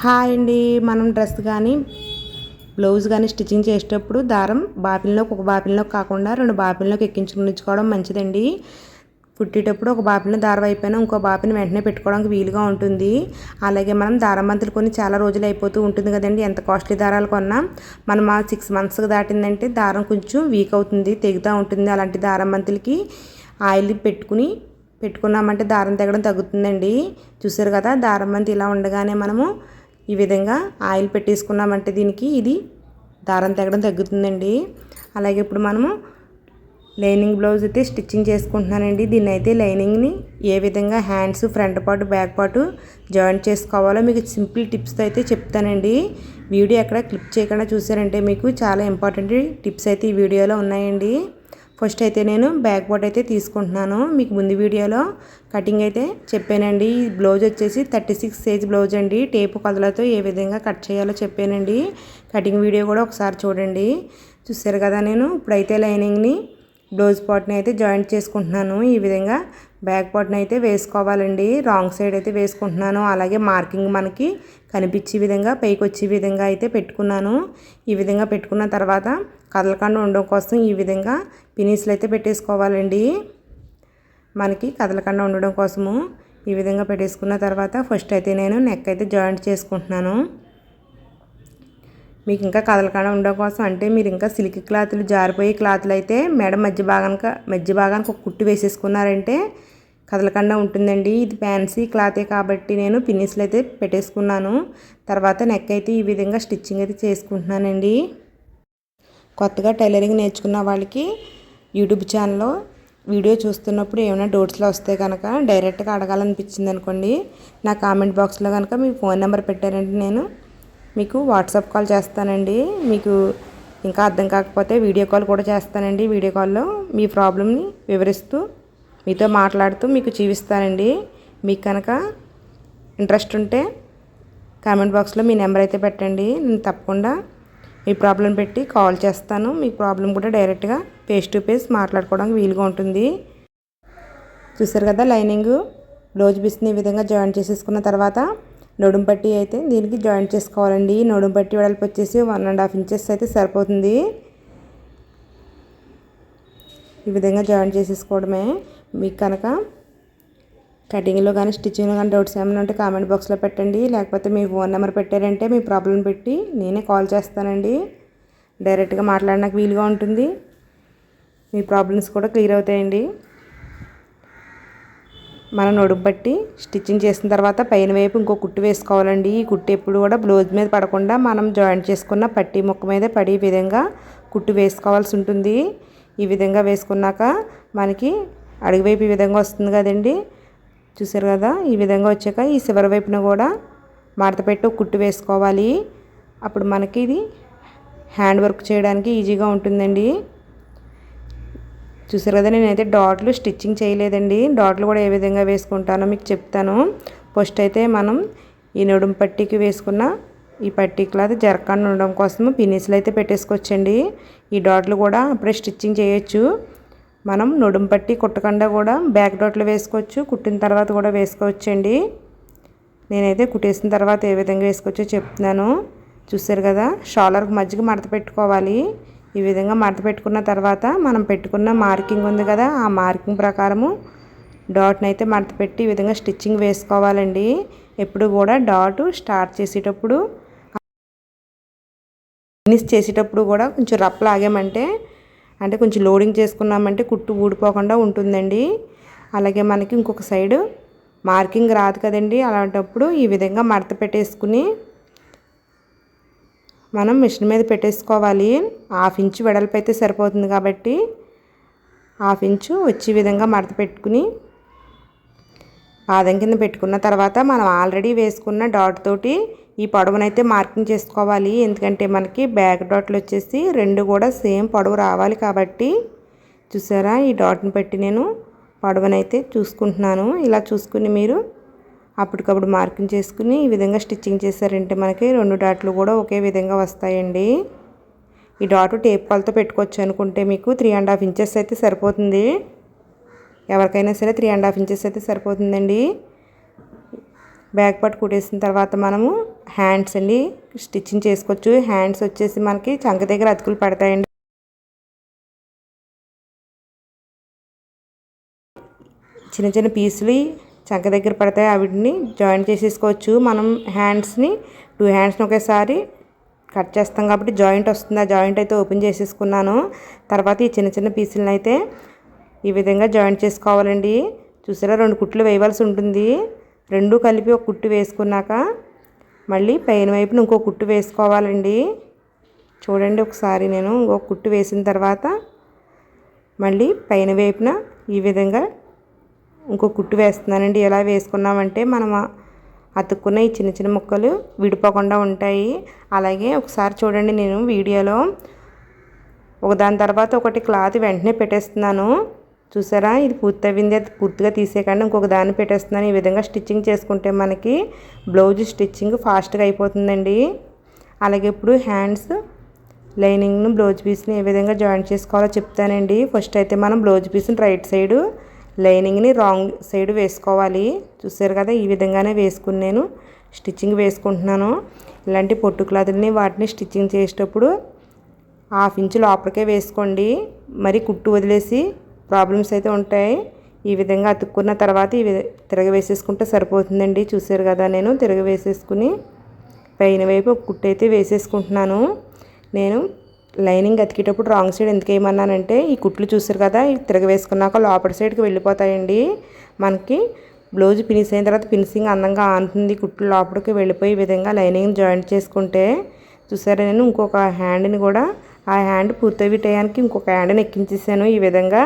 Hi అండి. మనం dress కానీ బ్లౌజ్ కానీ స్టిచ్చింగ్ చేసేటప్పుడు దారం బాపిల్లోకి ఒక బాపిల్లోకి కాకుండా రెండు బాపిల్లోకి ఎక్కించుకునిచ్చుకోవడం మంచిదండి. కుట్టేటప్పుడు ఒక బాపిని దారం అయిపోయినా ఇంకో బాపిని వెంటనే పెట్టుకోవడానికి వీలుగా ఉంటుంది. అలాగే మనం దారం మంతులు కొన్ని చాలా రోజులు అయిపోతూ ఉంటుంది కదండి. ఎంత కాస్ట్లీ దారాలు కొన్నా మనం ఆ సిక్స్ మంత్స్కి దాటిందంటే దారం కొంచెం వీక్ అవుతుంది తెగుతూ ఉంటుంది అలాంటి దారం మంతులకి ఆయిల్ పెట్టుకుని పెట్టుకున్నామంటే దారం తెగడం తగ్గుతుందండి. చూసారు కదా దారం మంతి ఇలా ఉండగానే మనము ఈ విధంగా ఆయిల్ పెట్టేసుకున్నామంటే దీనికి ఇది దారం తెగడం తగ్గుతుందండి. అలాగే ఇప్పుడు మనము లైనింగ్ బ్లౌజ్ అయితే స్టిచ్చింగ్ చేసుకుంటున్నానండి. దీన్ని అయితే లైనింగ్ని ఏ విధంగా hands front part back part joint చేసుకోవాలో మీకు సింపుల్ టిప్స్తో అయితే చెప్తానండి. వీడియో ఎక్కడ క్లిప్ చేయకుండా చూసారంటే మీకు చాలా ఇంపార్టెంట్ టిప్స్ అయితే ఈ వీడియోలో ఉన్నాయండి. ఫస్ట్ అయితే నేను బ్యాక్ పార్ట్ అయితే తీసుకుంటున్నాను. మీకు ముందు వీడియోలో కటింగ్ అయితే చెప్పానండి. బ్లౌజ్ వచ్చేసి థర్టీ సిక్స్ సైజ్ బ్లౌజ్ అండి. టేపు కదలతో ఏ విధంగా కట్ చేయాలో చెప్పానండి. కటింగ్ వీడియో కూడా ఒకసారి చూడండి. చూసారు కదా నేను? ఇప్పుడైతే లైనింగ్ని బ్లౌజ్ పార్ట్ని అయితే జాయింట్ చేసుకుంటున్నాను. ఈ విధంగా బ్యాక్ పార్ట్ని అయితే వేసుకోవాలండి. రాంగ్ సైడ్ అయితే వేసుకుంటున్నాను. అలాగే మార్కింగ్ మనకి కనిపించే విధంగా పైకి వచ్చే విధంగా అయితే పెట్టుకున్నాను. ఈ విధంగా పెట్టుకున్న తర్వాత కదలకుండా ఉండడం కోసం ఈ విధంగా పినీసులు అయితే పెట్టేసుకోవాలండి. మనకి కదలకుండా ఉండడం కోసము ఈ విధంగా పెట్టేసుకున్న తర్వాత ఫస్ట్ అయితే నేను నెక్ అయితే జాయింట్ చేసుకుంటున్నాను. మీకు ఇంకా కదలకుండా ఉండడం కోసం అంటే మీరు ఇంకా సిల్క్ క్లాత్లు జారిపోయే క్లాత్లు అయితే మెడ మధ్య భాగానికి మధ్య భాగానికి ఒక కుట్టు వేసేసుకున్నారంటే కదలకుండా ఉంటుందండి. ఇది ఫ్యాన్సీ క్లాతే కాబట్టి నేను పిన్నిస్లు అయితే పెట్టేసుకున్నాను. తర్వాత నెక్ అయితే ఈ విధంగా స్టిచ్చింగ్ అయితే చేసుకుంటున్నానండి. కొత్తగా టైలరింగ్ నేర్చుకున్న వాళ్ళకి యూట్యూబ్ ఛానల్లో వీడియో చూస్తున్నప్పుడు ఏమైనా డౌట్స్లో వస్తే కనుక డైరెక్ట్గా అడగాలనిపించింది అనుకోండి. నా కామెంట్ బాక్స్లో కనుక మీ ఫోన్ నెంబర్ పెట్టారంటే నేను మీకు వాట్సాప్ కాల్ చేస్తానండి. మీకు ఇంకా అర్థం కాకపోతే వీడియో కాల్ కూడా చేస్తానండి. వీడియో కాల్లో మీ ప్రాబ్లమ్ని వివరిస్తూ మీతో మాట్లాడుతూ మీకు చూపిస్తానండి. మీకు కనుక ఇంట్రెస్ట్ ఉంటే కామెంట్ బాక్స్లో మీ నెంబర్ అయితే పెట్టండి. నేను తప్పకుండా మీ ప్రాబ్లం పెట్టి కాల్ చేస్తాను. మీ ప్రాబ్లం కూడా డైరెక్ట్గా ఫేస్ టు ఫేస్ మాట్లాడుకోవడానికి వీలుగా ఉంటుంది. చూసారు కదా లైనింగ్? బ్లౌజ్ పీస్ని ఈ విధంగా జాయిన్ చేసేసుకున్న తర్వాత నడుం పట్టి అయితే దీనికి జాయింట్ చేసుకోవాలండి. నడుం పట్టి వెడల్పు వచ్చేసి వన్ అండ్ హాఫ్ ఇంచెస్ అయితే సరిపోతుంది. ఈ విధంగా జాయింట్ చేసేసుకోవడమే. మీకు కనుక కటింగ్లో కానీ స్టిచ్చింగ్లో కానీ డౌట్స్ ఏమైనా ఉంటే కామెంట్ బాక్స్లో పెట్టండి. లేకపోతే మీ ఫోన్ నెంబర్ పెట్టారంటే మీ ప్రాబ్లం పెట్టి నేనే కాల్ చేస్తానండి. డైరెక్ట్గా మాట్లాడడానికి వీలుగా ఉంటుంది. మీ ప్రాబ్లమ్స్ కూడా క్లియర్ అవుతాయండి. మనం నొడుపు బట్టి స్టిచ్చింగ్ చేసిన తర్వాత పైన వైపు ఇంకో కుట్టు వేసుకోవాలండి. ఈ కుట్టు ఎప్పుడు కూడా బ్లౌజ్ మీద పడకుండా మనం జాయింట్ చేసుకున్న పట్టి ముక్క మీద పడే విధంగా కుట్టు వేసుకోవాల్సి ఉంటుంది. ఈ విధంగా వేసుకున్నాక మనకి అడుగువైపు ఈ విధంగా వస్తుంది కదండి. చూసారు కదా? ఈ విధంగా వచ్చాక ఈ చివరి వైపున కూడా మడత పెట్టి కుట్టు వేసుకోవాలి. అప్పుడు మనకి ఇది హ్యాండ్ వర్క్ చేయడానికి ఈజీగా ఉంటుందండి. చూసారు కదా? నేనైతే డాట్లు స్టిచ్చింగ్ చేయలేదండి. డాట్లు కూడా ఏ విధంగా వేసుకుంటానో మీకు చెప్తాను. ఫస్ట్ అయితే మనం ఈ నడుము పట్టీకి వేసుకున్న ఈ పట్టీ క్లాత్ జరకాన్ ఉండడం కోసం పినిస్లు అయితే పెట్టేసుకోవచ్చండి. ఈ డాట్లు కూడా అప్పుడే స్టిచ్చింగ్ చేయొచ్చు. మనం నొడుం పట్టి కుట్టకుండా కూడా బ్యాక్ డోట్లు వేసుకోవచ్చు కుట్టిన తర్వాత కూడా వేసుకోవచ్చండి. నేనైతే కుట్టేసిన తర్వాత ఏ విధంగా వేసుకోవచ్చో చెప్తున్నాను. చూసారు కదా షాలర్కి మధ్యకి మడత పెట్టుకోవాలి. ఈ విధంగా మడత పెట్టుకున్న తర్వాత మనం పెట్టుకున్న మార్కింగ్ ఉంది కదా ఆ మార్కింగ్ ప్రకారము డాట్ని అయితే మడత పెట్టి ఈ విధంగా స్టిచ్చింగ్ వేసుకోవాలండి. ఎప్పుడు కూడా డాట్ స్టార్ట్ చేసేటప్పుడు ఫినిష్ చేసేటప్పుడు కూడా కొంచెం రఫ్ లాగామంటే అంటే కొంచెం లోడింగ్ చేసుకున్నామంటే కుట్టు ఊడిపోకుండా ఉంటుందండి. అలాగే మనకి ఇంకొక సైడు మార్కింగ్ రాదు కదండి. అలాంటప్పుడు ఈ విధంగా మడత పెట్టేసుకుని మనం మిషన్ మీద పెట్టేసుకోవాలి. హాఫ్ ఇంచు వెడల్పు అయితే సరిపోతుంది కాబట్టి హాఫ్ ఇంచు వచ్చే విధంగా మడత పెట్టుకుని పాదం కింద పెట్టుకున్న తర్వాత మనం ఆల్రెడీ వేసుకున్న డాట్ తోటి ఈ పొడవునైతే మార్కింగ్ చేసుకోవాలి. ఎందుకంటే మనకి బ్యాక్ డాట్లు వచ్చేసి రెండు కూడా సేమ్ పొడవు రావాలి కాబట్టి చూసారా? ఈ డాట్ని పెట్టి నేను పొడవునైతే చూసుకుంటున్నాను. ఇలా చూసుకుని మీరు అప్పటికప్పుడు మార్కింగ్ చేసుకుని ఈ విధంగా స్టిచ్చింగ్ చేశారంటే మనకి రెండు డాట్లు కూడా ఒకే విధంగా వస్తాయండి. ఈ డాట్ టేప్ కాల్తో పెట్టుకోవచ్చు అనుకుంటే మీకు త్రీ అండ్ హాఫ్ ఇంచెస్ అయితే సరిపోతుంది. ఎవరికైనా సరే త్రీ అండ్ హాఫ్ ఇంచెస్ అయితే సరిపోతుందండి. బ్యాక్ పార్ట్ కుట్టేసిన తర్వాత మనము హ్యాండ్స్ అండి స్టిచ్చింగ్ చేసుకోవచ్చు. హ్యాండ్స్ వచ్చేసి మనకి చంక దగ్గర అతుకులు పడతాయండి. చిన్న చిన్న పీసులు చంక దగ్గర పడతాయి. వాటిని జాయింట్ చేసేసుకోవచ్చు. మనం హ్యాండ్స్ని టూ హ్యాండ్స్ని ఒకేసారి కట్ చేస్తాం కాబట్టి జాయింట్ వస్తుంది. ఆ జాయింట్ అయితే ఓపెన్ చేసేసుకున్నాను. తర్వాత ఈ చిన్న చిన్న పీసులను అయితే ఈ విధంగా జాయింట్ చేసుకోవాలండి. చూసారా? రెండు కుట్లు వేయవలసి ఉంటుంది. రెండు కలిపి ఒక కుట్టు వేసుకున్నాక మళ్ళీ పైన వైపున ఇంకో కుట్టు వేసుకోవాలండి. చూడండి ఒకసారి నేను ఇంకో కుట్టు వేసిన తర్వాత మళ్ళీ పైన వైపున ఈ విధంగా ఇంకో కుట్టు వేస్తున్నానండి. ఎలా వేసుకున్నామంటే మనం అతుక్కున్న ఈ చిన్న చిన్న ముక్కలు విడిపోకుండా ఉంటాయి. అలాగే ఒకసారి చూడండి నేను వీడియోలో ఒకదాని తర్వాత ఒకటి క్లాత్ వెంటనే పెట్టేస్తున్నాను. చూసారా? ఇది పూర్తి అయింది. అది పూర్తిగా తీసేయకుండా. ఇంకొక దాన్ని పెట్టేస్తున్నాను. ఈ విధంగా స్టిచ్చింగ్ చేసుకుంటే మనకి బ్లౌజ్ స్టిచ్చింగ్ ఫాస్ట్గా అయిపోతుందండి. అలాగే ఇప్పుడు హ్యాండ్స్ లైనింగ్ను బ్లౌజ్ పీస్ని ఏ విధంగా జాయిన్ చేసుకోవాలో చెప్తానండి. ఫస్ట్ అయితే మనం బ్లౌజ్ పీస్ని రైట్ సైడు లైనింగ్ని రాంగ్ సైడ్ వేసుకోవాలి. చూసారు కదా? ఈ విధంగానే వేసుకుని నేను స్టిచ్చింగ్ వేసుకుంటున్నాను. ఇలాంటి పొట్టు క్లాతుల్ని వాటిని స్టిచ్చింగ్ చేసేటప్పుడు హాఫ్ ఇంచు లోపలికే వేసుకోండి. మరి కుట్టు వదిలేసి ప్రాబ్లమ్స్ అయితే ఉంటాయి. ఈ విధంగా అతుక్కున్న తర్వాత ఈ తిరగవేసేసుకుంటే సరిపోతుందండి. చూసారు కదా నేను తిరగవేసేసుకుని పైన వైపు ఒక కుట్టు అయితే వేసేసుకుంటున్నాను. నేను లైనింగ్ అతికేటప్పుడు రాంగ్ సైడ్ ఎందుకు వేయమన్నానంటే ఈ కుట్లు చూసారు కదా ఇవి తిరగవేసుకున్నాక లోపల సైడ్కి వెళ్ళిపోతాయండి. మనకి బ్లౌజ్ ఫినిష్ అయిన తర్వాత ఫినిషింగ్ అందంగా ఆనుతుంది. కుట్లు లోపలికి వెళ్ళిపోయి ఈ విధంగా లైనింగ్ జాయింట్ చేసుకుంటే చూసారా నేను ఇంకొక హ్యాండ్ని కూడా ఆ హ్యాండ్ పూర్తయి టయానికి ఇంకొక హ్యాండ్ని ఎక్కించేసాను. ఈ విధంగా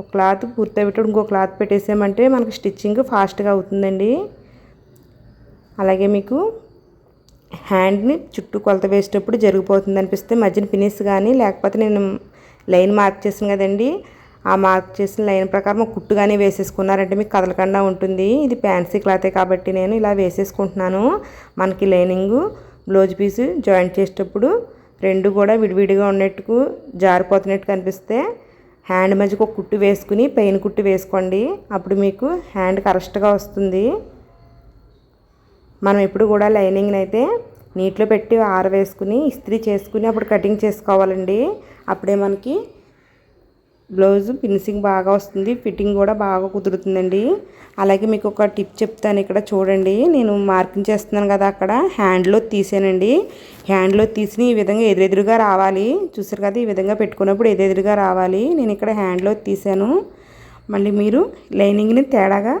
ఒక క్లాత్ పూర్తయ్యేటప్పుడు ఇంకో క్లాత్ పెట్టేసామంటే మనకు స్టిచ్చింగ్ ఫాస్ట్గా అవుతుందండి. అలాగే మీకు హ్యాండ్ని చుట్టూ కొలత వేసేటప్పుడు జరిగిపోతుంది అనిపిస్తే మధ్యన ఫినిష్ కానీ లేకపోతే నేను లైన్ మార్క్ చేసాను కదండి. ఆ మార్క్ చేసిన లైన్ ప్రకారం కుట్టు కానీ వేసేసుకున్నారంటే మీకు కదలకుండా ఉంటుంది. ఇది ఫ్యాన్సీ క్లాతే కాబట్టి నేను ఇలా వేసేసుకుంటున్నాను. మనకి లైనింగ్ బ్లౌజ్ పీస్ జాయింట్ చేసేటప్పుడు రెండు కూడా విడివిడిగా ఉన్నట్టుకు జారిపోతున్నట్టు కనిపిస్తే హ్యాండ్ మధ్యకు ఒక కుట్టు వేసుకుని పెయిన్ కుట్టు వేసుకోండి. అప్పుడు మీకు హ్యాండ్ కరెక్ట్గా వస్తుంది. మనం ఎప్పుడు కూడా లైనింగ్ని అయితే నీటిలో పెట్టి ఆరవేసుకుని ఇస్త్రీ చేసుకుని అప్పుడు కటింగ్ చేసుకోవాలండి. అప్పుడే మనకి బ్లౌజ్ ఫినిషింగ్ బాగా వస్తుంది. ఫిట్టింగ్ కూడా బాగా కుదురుతుందండి. అలాగే మీకు ఒక టిప్ చెప్తాను ఇక్కడ చూడండి. నేను మార్కింగ్ చేస్తున్నాను కదా అక్కడ. హ్యాండ్లో తీసానండి. హ్యాండ్లో తీసి ఈ విధంగా ఎదురెదురుగా రావాలి. చూసారు కదా ఈ విధంగా పెట్టుకున్నప్పుడు ఎదురెదురుగా రావాలి. నేను ఇక్కడ హ్యాండ్లో తీసాను. మళ్ళీ మీరు లైనింగ్ని తేడాగా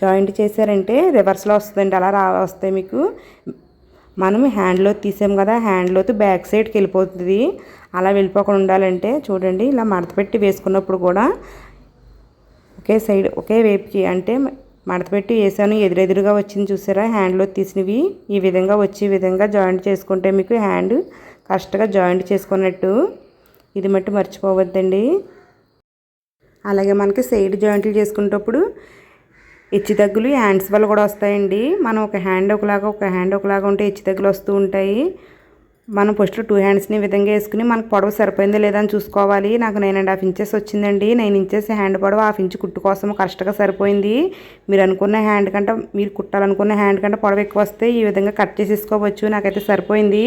జాయింట్ చేశారంటే రివర్స్లో వస్తుందండి. అలా రా వస్తాయి మీకు. మనం హ్యాండ్లో తీసాం కదా హ్యాండ్లోతో బ్యాక్ సైడ్కి వెళ్ళిపోతుంది. అలా వెళ్ళిపోకుండా ఉండాలంటే చూడండి ఇలా మడతపెట్టి వేసుకున్నప్పుడు కూడా ఒకే సైడ్ ఒకే వేపుకి అంటే మడతపెట్టి వేసాను. ఎదురెదురుగా వచ్చింది చూసారా? హ్యాండ్లో తీసినవి ఈ విధంగా వచ్చే విధంగా జాయింట్ చేసుకుంటే మీకు హ్యాండ్ కరెక్ట్గా జాయింట్ చేసుకున్నట్టు. ఇది మట్టి మర్చిపోవద్దండి. అలాగే మనకి సైడ్ జాయింట్లు చేసుకునేటప్పుడు హెచ్చు తగ్గులు హ్యాండ్స్ వల్ల కూడా వస్తాయండి. మనం ఒక హ్యాండ్ ఒకలాగా ఒక హ్యాండ్ ఒకలాగా ఉంటే హెచ్చు తగ్గులు వస్తూ ఉంటాయి. మనం ఫస్ట్ టూ హ్యాండ్స్ని విధంగా వేసుకుని మనకు పొడవు సరిపోయిందో లేదో అని చూసుకోవాలి. నాకు నైన్ అండ్ హాఫ్ ఇంచెస్ వచ్చిందండి. నైన్ ఇంచెస్ హ్యాండ్ పొడవు హాఫ్ ఇంచ్ కుట్టు కోసం కరెక్ట్గా సరిపోయింది. మీరు అనుకున్న హ్యాండ్ కంటే మీరు కుట్టాలనుకున్న హ్యాండ్ కంటే పొడవు ఎక్కువ వస్తే ఈ విధంగా కట్ చేసేసుకోవచ్చు. నాకైతే సరిపోయింది.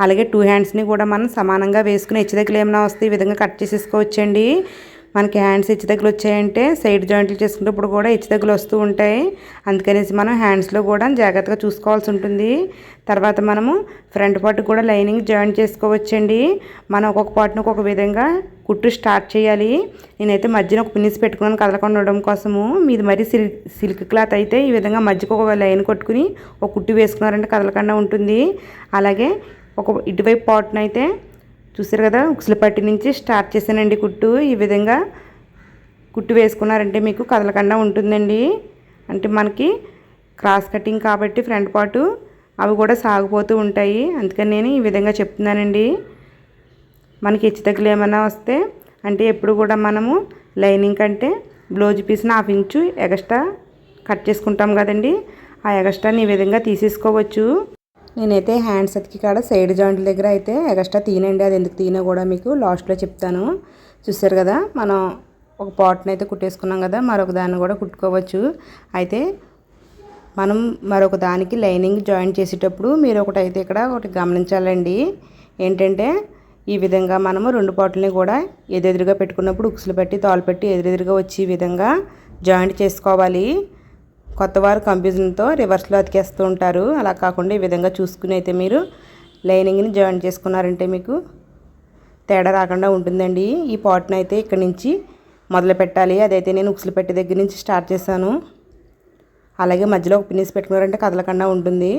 అలాగే టూ హ్యాండ్స్ని కూడా మనం సమానంగా వేసుకుని హెచ్చు దగ్గర ఏమైనా వస్తే ఈ విధంగా కట్ చేసేసుకోవచ్చండి. మనకి హ్యాండ్స్ ఇచ్చి దగ్గర వచ్చాయంటే సైడ్ జాయింట్లు చేసుకున్నప్పుడు కూడా ఇచ్చి దగ్గర వస్తూ ఉంటాయి. అందుకనేసి మనం హ్యాండ్స్లో కూడా జాగ్రత్తగా చూసుకోవాల్సి ఉంటుంది. తర్వాత మనము ఫ్రంట్ పార్ట్ కూడా లైనింగ్ జాయింట్ చేసుకోవచ్చండి. మనం ఒక్కొక్క పార్ట్ని ఒక్కొక్క విధంగా కుట్టు స్టార్ట్ చేయాలి. నేనైతే మధ్యన ఒక పిన్నిస్ పెట్టుకున్నాను కదలకుండా ఉండడం కోసము. మీది మరి సిల్క్ సిల్క్ క్లాత్ అయితే ఈ విధంగా మధ్యకు ఒక లైన్ కొట్టుకుని ఒక కుట్టు వేసుకున్నారంటే కదలకుండా ఉంటుంది. అలాగే ఒక ఇటువైపు పార్ట్ని అయితే చూసారు కదా ఉక్సులపట్టి నుంచి స్టార్ట్ చేశానండి కుట్టు. ఈ విధంగా కుట్టు వేసుకున్నారంటే మీకు కదలకుండా ఉంటుందండి. అంటే మనకి క్రాస్ కటింగ్ కాబట్టి ఫ్రంట్ పాటు అవి కూడా సాగిపోతూ ఉంటాయి. అందుకని నేను ఈ విధంగా చెప్తున్నానండి. మనకి హెచ్చు తగ్గులు ఏమైనా వస్తే అంటే ఎప్పుడు కూడా మనము లైనింగ్ కంటే బ్లౌజ్ పీస్ని హాఫ్ ఇంచు ఎగస్ట్రా కట్ చేసుకుంటాం కదండి. ఆ ఎగస్ట్రాని ఈ విధంగా తీసేసుకోవచ్చు. నేనైతే హ్యాండ్స్ అతికి కాడ సైడ్ జాయింట్ల దగ్గర అయితే ఎగస్ట్రా తీనండి. అది ఎందుకు తీనా కూడా మీకు లాస్ట్లో చెప్తాను. చూసారు కదా మనం ఒక పాట్ని అయితే కుట్టేసుకున్నాం కదా మరొక దాన్ని కూడా కుట్టుకోవచ్చు. అయితే మనం మరొక దానికి లైనింగ్ జాయిన్ చేసేటప్పుడు మీరు ఒకటైతే ఇక్కడ ఒకటి గమనించాలండి. ఏంటంటే ఈ విధంగా మనము రెండు పాటల్ని కూడా ఎదురెదురుగా పెట్టుకున్నప్పుడు ఉక్సులు పెట్టి తాళ్ళు పెట్టి ఎదురెదురుగా వచ్చి ఈ విధంగా జాయింట్ చేసుకోవాలి. కొత్తవారు కంఫ్యూజన్తో రివర్స్లో అతికేస్తూ ఉంటారు. అలా కాకుండా ఈ విధంగా చూసుకుని అయితే మీరు లైనింగ్ని జాయిన్ చేసుకున్నారంటే మీకు తేడా రాకుండా ఉంటుందండి. ఈ పాట్ని అయితే ఇక్కడి నుంచి మొదలు పెట్టాలి. అదైతే నేను ఉక్సులు పెట్టే దగ్గర నుంచి స్టార్ట్ చేశాను. అలాగే మధ్యలో ఒక పిన్నిస్ పెట్టుకున్నారంటే కదలకుండా ఉంటుంది.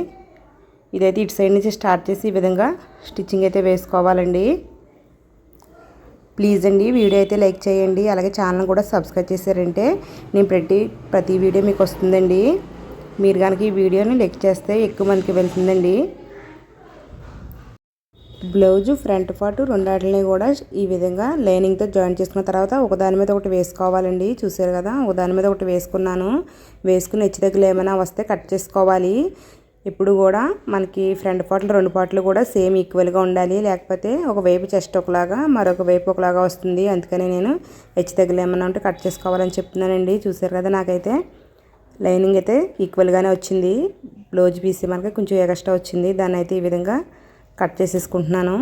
ఇదైతే ఇటు సైడ్ నుంచి స్టార్ట్ చేసి ఈ విధంగా స్టిచ్చింగ్ అయితే వేసుకోవాలండి. ప్లీజ్ అండి వీడియో అయితే లైక్ చేయండి. అలాగే ఛానల్ కూడా సబ్స్క్రైబ్ చేశారంటే నేను ప్రతి ప్రతి వీడియో మీకు వస్తుందండి. మీరు కనుక ఈ వీడియోని లైక్ చేస్తే ఎక్కువ మందికి వెళ్తుందండి. బ్లౌజు ఫ్రంట్ పార్ట్ రెండాటిని కూడా ఈ విధంగా లైనింగ్తో జాయిన్ చేసుకున్న తర్వాత ఒకదాని మీద ఒకటి వేసుకోవాలండి. చూసారు కదా? ఒకదాని మీద ఒకటి వేసుకున్నాను. వేసుకుని హెచ్చు దగ్గర ఏమైనా వస్తే కట్ చేసుకోవాలి. ఇప్పుడు కూడా మనకి ఫ్రంట్ పాటలు రెండు పాటలు కూడా సేమ్ ఈక్వల్గా ఉండాలి. లేకపోతే ఒకవైపు చెస్ట్ ఒకలాగా మరొక వైపు ఒకలాగా వస్తుంది. అందుకని నేను హెచ్చు తగ్గులు ఏమైనా ఉంటే కట్ చేసుకోవాలని చెప్తున్నానండి. చూసారు కదా నాకైతే లైనింగ్ అయితే ఈక్వల్గానే వచ్చింది. బ్లౌజ్ పీస్ మనకి కొంచెం ఎగస్ట్రా వచ్చింది. దాన్ని అయితే ఈ విధంగా కట్ చేసేసుకుంటున్నాను.